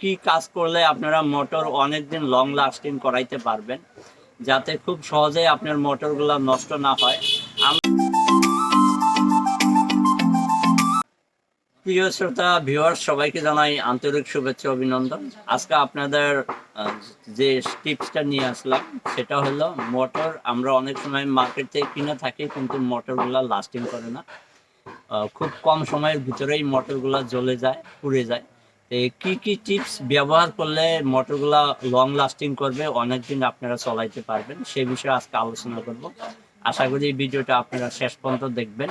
কি কাজ করলে আপনারা মোটর অনেক দিন লং লাস্টিং করাইতে পারবেন, যাতে খুব সহজে আপনার মোটরগুলো নষ্ট না হয়। প্রিয় শ্রোতা ভিউয়ার্স সবাইকে জানাই আন্তরিক শুভেচ্ছা, অভিনন্দন। আজকে আপনাদের যে টিপসটা নিয়ে আসলাম, সেটা হলো মোটর আমরা অনেক সময় মার্কেট থেকে কিনে থাকি, কিন্তু মোটরগুলো লাস্টিং করে না। খুব কম সময়ের ভিতরেই মোটরগুলো জ্বলে যায়, পুড়ে যায়। কি কি টিপস ব্যবহার করলে মোটরগুলা লং লাস্টিং করবে? অনেকদিন আপনারা চলাইতে পারবেন। সে বিষয়ে আজকে আলোচনা করব। আশা করি ভিডিওটা আপনারা শেষ পর্যন্ত দেখবেন।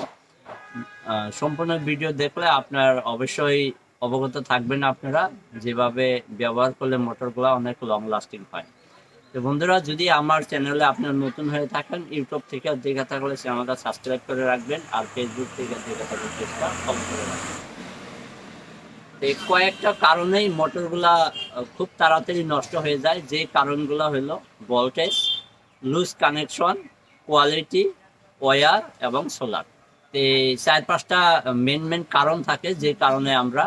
সম্পূর্ণ ভিডিও দেখলে আপনার অবশ্যই অবগত থাকবেন আপনারা, যেভাবে ব্যবহার করলে মোটরগুলো অনেক লং লাস্টিং হয়। তো বন্ধুরা, যদি আমার চ্যানেলে আপনার নতুন হয়ে থাকেন, ইউটিউব থেকে দেখে থাকলে চ্যানেলটা সাবস্ক্রাইব করে রাখবেন, আর ফেসবুক থেকে দেখে থাকলে ফলো করে রাখবেন। এই কয়েকটা কারণেই মোটরগুলা খুব তাড়াতাড়ি নষ্ট হয়ে যায়। যে কারণগুলো হলো voltage loose connection quality wire এবং সোলার এই চার পাঁচটা মেন মেন কারণ থাকে যে কারণে আমরা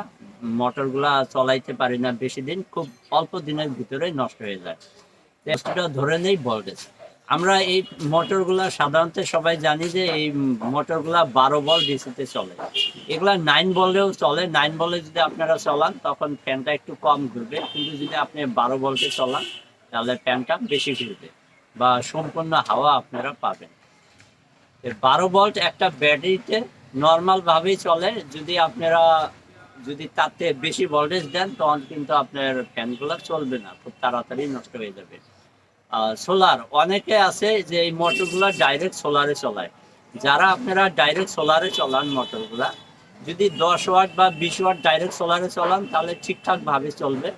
মোটরগুলা চলাইতে পারি না বেশি দিন, খুব অল্প দিনের ভিতরেই নষ্ট হয়ে যায়। টেস্টটা ধরে নেই ভোল্টেজ আমরা এই মোটরগুলা সাধারণত সবাই জানি যে এই মোটরগুলা বারো বল ডিসিতে চলে। এগুলা নাইন বলেও চলে। নাইন বলে যদি আপনারা চলান, তখন ফ্যানটা একটু কম ঘুরবে। কিন্তু যদি আপনি বারো বলতে চলান, তাহলে ফ্যানটা বেশি ঘুরবে বা সম্পূর্ণ হাওয়া আপনারা পাবেন। বারো ভোল্ট একটা ব্যাটারিতে নর্মাল ভাবেই চলে। যদি আপনারা, যদি তাতে বেশি ভোল্টেজ দেন, তখন কিন্তু আপনার ফ্যানগুলো চলবে না। খুব তাড়াতাড়ি নষ্ট হয়ে যাবে। সোলার অনেকে আছে যে এই মোটরগুলো ডাইরেক্ট সোলারে চলায়। যারা আপনারা ডাইরেক্ট সোলারে চলান মোটরগুলা যদি দশ ওয়াট বা বিশ ওয়াট ডাইরেক্ট সোলারে চলান, তাহলে ঠিকঠাক ভাবে চলবে।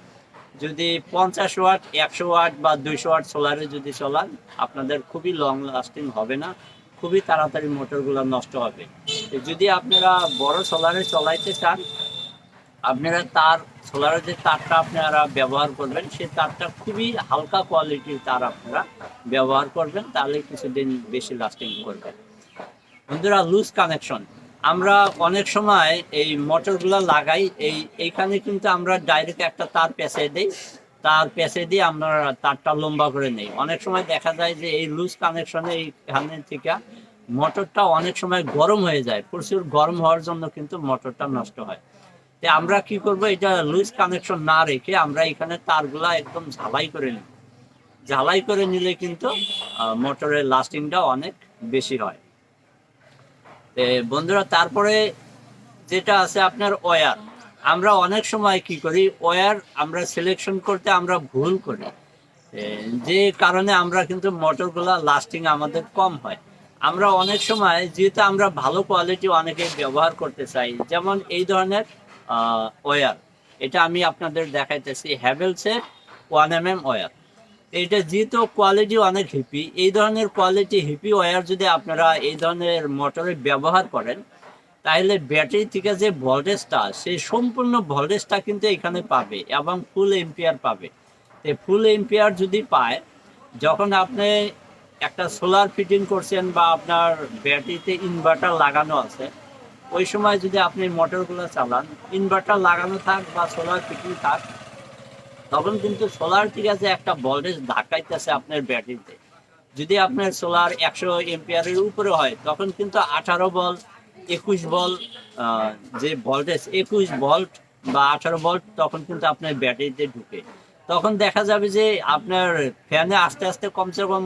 যদি পঞ্চাশ ওয়াট, একশো ওয়াট বা দুইশো ওয়াট সোলারে যদি চলান, আপনাদের খুবই লং লাস্টিং হবে না, খুবই তাড়াতাড়ি মোটরগুলো নষ্ট হবে। যদি আপনারা বড় সোলারে চলাইতে চান, আপনারা তার সোলারের যে তারটা আপনারা ব্যবহার করবেন, সেই তারটা খুবই হালকা কোয়ালিটির তার আপনারা ব্যবহার করবেন, তাহলে কিছুদিন বেশি লাস্টিং করবে বন্ধুরা লুজ কানেকশন আমরা অনেক সময় এই মোটরগুলো লাগাই, এই, এইখানে কিন্তু আমরা ডাইরেক্ট একটা তার পেঁচে দিই। তার পেঁচে দিয়ে আমরা তারটা লম্বা করে নেই। অনেক সময় দেখা যায় যে এই লুজ কানেকশনে এইখানে থেকে মোটরটা অনেক সময় গরম হয়ে যায়। প্রচুর গরম হওয়ার জন্য কিন্তু মোটরটা নষ্ট হয়। তো আমরা কি করব এটা লুজ কানেকশন না রেখে আমরা এখানে তারগুলা একদম ঝালাই করে নিব ঝালাই করে নিলে কিন্তু মোটরের লাস্টিংটা অনেক বেশি হয়। বন্ধুরা, তারপরে যেটা আছে আপনার ওয়ার আমরা অনেক সময় কি করি ওয়ার আমরা সিলেকশন করতে আমরা ভুল করি। যে কারণে আমরা কিন্তু মোটরগুলা লাস্টিং আমাদের কম হয়। আমরা অনেক সময়, যেহেতু আমরা ভালো কোয়ালিটি অনেকে ব্যবহার করতে চাই, যেমন এই ধরনের ওয়ার এটা আমি আপনাদের দেখাইতেছি হ্যাভেলসের ওয়ান এম এম ওয়ার এটা যেহেতু কোয়ালিটি অনেক হিপি এই ধরনের কোয়ালিটি হিপি ওয়্যার যদি আপনারা এই ধরনের মোটরে ব্যবহার করেন, তাহলে ব্যাটারি থেকে যে ভোল্টেজটা সেই সম্পূর্ণ ভোল্টেজটা কিন্তু এখানে পাবে এবং ফুল এম্পিয়ার পাবে। তো ফুল এম্পিয়ার যদি পায়, যখন আপনি একটা সোলার ফিটিং করছেন বা আপনার ব্যাটারিতে ইনভার্টার লাগানো আছে, ওই সময় যদি আপনি মোটরগুলো চালান ইনভার্টার লাগানো থাক বা সোলার ফিটিং থাক তখন কিন্তু সোলার ঠিক আছে, একটা ভোল্টেজ ধাক্কাইতেছে আপনার ব্যাটারিতে যদি আপনার সোলার একশো এম্পিয়ারের উপরে হয়, তখন কিন্তু আঠারো বল একুশ বল যে ভোল্টেজ একুশ ভোল্ট বা আঠারো ভোল্ট তখন কিন্তু আপনার ব্যাটারিতে ঢুকে। তখন দেখা যাবে যে আপনার ফ্যানে আস্তে আস্তে কমসে কম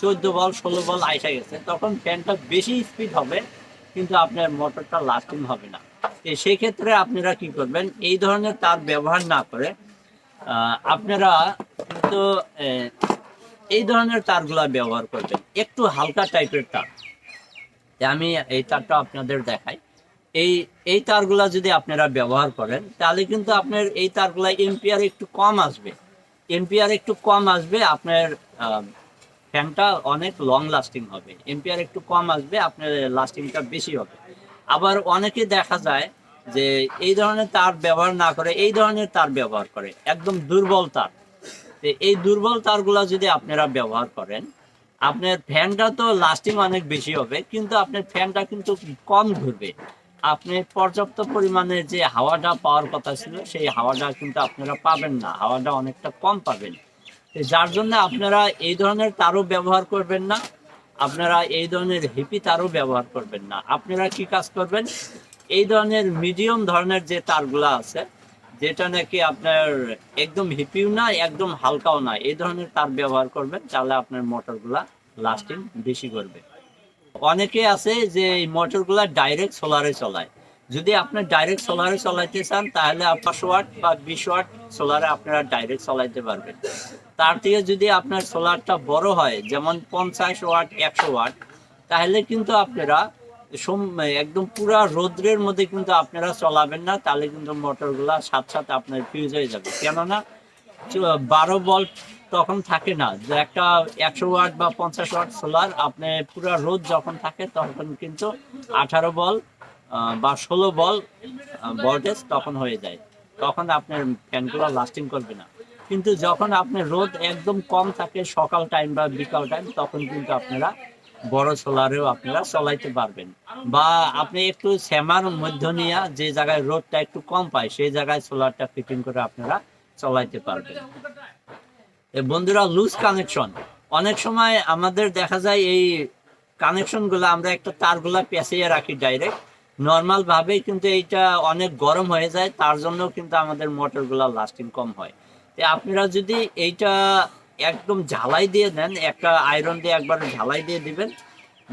চোদ্দ বল ষোলো বল আইসা গেছে। তখন ফ্যানটা বেশি স্পিড হবে, কিন্তু আপনার মোটরটা লাস্টিং হবে না। তো সেই ক্ষেত্রে আপনারা কি করবেন, এই ধরনের তার ব্যবহার না করে আপনারা আহ, এই ধরনের তারগুলা ব্যবহার করবেন। একটু হালকা টাইপের তার। আমি এই তারটা আপনাদের দেখাই। এই এই তারগুলা যদি আপনারা ব্যবহার করেন তাহলে কিন্তু আপনার এই তারগুলা এম্পিয়ার একটু কম আসবে। এম্পিয়ার একটু কম আসবে আপনার ফ্যানটা অনেক লং লাস্টিং হবে। এম্পিয়ার একটু কম আসবে আপনার লাস্টিংটা বেশি হবে। আবার অনেকে দেখা যায় যে এই ধরনের তার ব্যবহার না করে, এই ধরনের তার ব্যবহার করে, একদম দুর্বল তার। এই দুর্বল তারগুলা যদি আপনারা ব্যবহার করেন, আপনার ফ্যানটা তো লাস্টিং অনেক বেশি হবে, কিন্তু আপনার ফ্যানটা কিন্তু কম ঘুরবে। আপনি পর্যাপ্ত পরিমাণে যে হাওয়াটা পাওয়ার কথা ছিল, সেই হাওয়াটা কিন্তু আপনারা পাবেন না, হাওয়াটা অনেকটা কম পাবেন। যার জন্য আপনারা এই ধরনের তারও ব্যবহার করবেন না, আপনারা এই ধরনের হিপি তারও ব্যবহার করবেন না। আপনারা কি কাজ করবেন? এই ধরনের মিডিয়াম ধরনের যে তারগুলা আছে, যেটা নাকি আপনার একদম হিপিও না, একদম হালকাও না, এই ধরনের তার ব্যবহার করবেন, তাহলে আপনার মোটরগুলা লাস্টিং বেশি করবে। অনেকে আছে যে এই মোটরগুলা ডাইরেক্ট সোলারে চলায়। যদি আপনি ডাইরেক্ট সোলারে চলাইতে চান, তাহলে পাঁচশো ওয়াট বা বিশ ওয়াট সোলারে আপনারা ডাইরেক্ট চলাইতে পারবেন। তার থেকে যদি আপনার সোলারটা বড় হয়, যেমন পঞ্চাশ ওয়াট, একশো ওয়াট, তাহলে কিন্তু আপনারা একদম পুরা রোদ্রের মধ্যে কিন্তু আপনারা চলাবেন না, তাহলে কিন্তু মোটরগুলা সাথে সাথে আপনার ফিউজ হয়ে যাবে। কেননা বারো ভোল্ট তখন থাকে না। যে একটা একশো ওয়াট বা পঞ্চাশ ওয়াট সোলার আপনি পুরো রোদ যখন থাকে, তখন কিন্তু আঠারো বল বা ষোলো বল ভোল্টেজ তখন হয়ে যায়। তখন আপনার ফ্যানগুলো লাস্টিং করবে না। কিন্তু যখন আপনার রোদ একদম কম থাকে সকাল টাইম বা বিকাল টাইম তখন কিন্তু আপনারা বড় সোলারেও আপনারা চলাইতে পারবেন। বা আপনি একটু শ্যামার মধ্য নিয়ে যে জায়গায় রোদটা একটু কম পায়, সেই জায়গায় সোলারটা ফিটিং করে আপনারা চলাইতে পারবেন। বন্ধুরা লুজ কানেকশন অনেক সময় আমাদের দেখা যায় এই কানেকশনগুলো আমরা একটা তারগুলা পেঁচিয়ে রাখি ডাইরেক্ট নর্মাল ভাবেই কিন্তু এইটা অনেক গরম হয়ে যায়, তার জন্য কিন্তু আমাদের মোটরগুলা লাস্টিং কম হয়। আপনারা যদি এইটা একদম ঝালাই দিয়ে দেন, একটা আয়রন দিয়ে একবার ঝালাই দিয়ে দিবেন,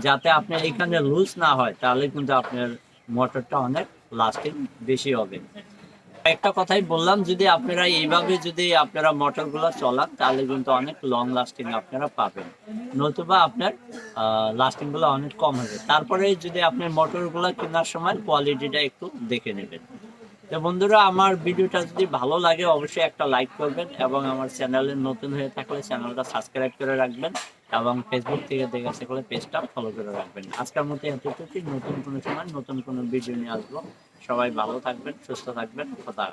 যাতে আপনার এখানে লুজ না হয়, তাহলে কিন্তু আপনার মোটরটা অনেক লাস্টিং বেশি হবে। একটা কথাই বললাম, যদি আপনারা এইভাবে যদি আপনারা মোটরগুলো চলান, তাহলে কিন্তু অনেক লং লাস্টিং আপনারা পাবেন। নতুবা আপনার লাস্টিংগুলো অনেক কম হবে। তারপরে যদি আপনি মোটরগুলো কেনার সময় কোয়ালিটিটা একটু দেখে নেবেন। তো বন্ধুরা, আমার ভিডিওটা যদি ভালো লাগে, অবশ্যই একটা লাইক করবেন এবং আমার চ্যানেলে নতুন হয়ে থাকলে চ্যানেলটা সাবস্ক্রাইব করে রাখবেন এবং ফেসবুক থেকে দেখে থাকলে পেজটা ফলো করে রাখবেন। আজকের মতো এতটুকু নতুন কোনো সময় নতুন কোনো ভিডিও নিয়ে আসব। সবাই ভালো থাকবেন, সুস্থ থাকবেন। কথা